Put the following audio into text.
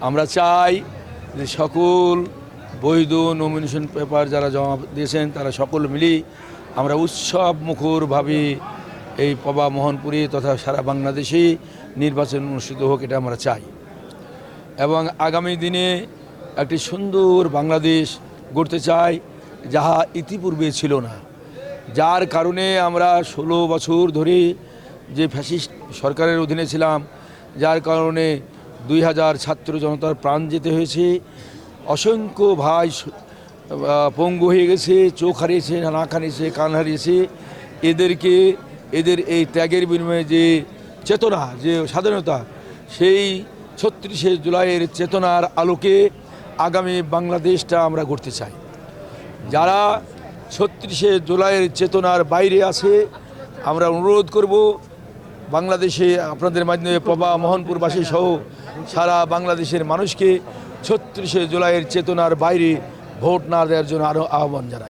আমরা চাই যে সকল বৈধ নমিনেশন পেপার যারা জমা দিয়েছেন, তারা সকল মিলেই আমরা উৎসব মুখরভাবে এই পবা মোহনপুরে তথা সারা বাংলাদেশে নির্বাচন অনুষ্ঠিত হোক, এটা আমরা চাই। এবং আগামী দিনে একটি সুন্দর বাংলাদেশ গড়তে চাই, যাহা ইতিপূর্বে ছিল না। যার কারণে আমরা ষোলো বছর ধরে যে ফ্যাসিস্ট সরকারের অধীনে ছিলাম, যার কারণে দুই হাজার ছাত্র জনতার প্রাণ যেতে হয়েছে। অসংখ্য ভাই পঙ্গু হয়ে গেছে, চোখ হারিয়েছে নাক হারিয়েছে কান হারিয়েছে। এদেরকে, এদের এই ত্যাগের বিনিময়ে যে চেতনা, যে স্বাধীনতা, সেই ছত্রিশে জুলাইয়ের চেতনার আলোকে আগামী বাংলাদেশটা আমরা গড়তে চাই। যারা ছত্রিশে জুলাইয়ের চেতনার বাইরে আছে, আমরা অনুরোধ করব বাংলাদেশে আপনাদের মাধ্যমে প্রভা মোহনপুরবাসী সহ সারা বাংলাদেশের মানুষকে ছত্রিশে জুলাইয়ের চেতনার বাইরে ভোট না দেওয়ার জন্য আরও আহ্বান জানাই।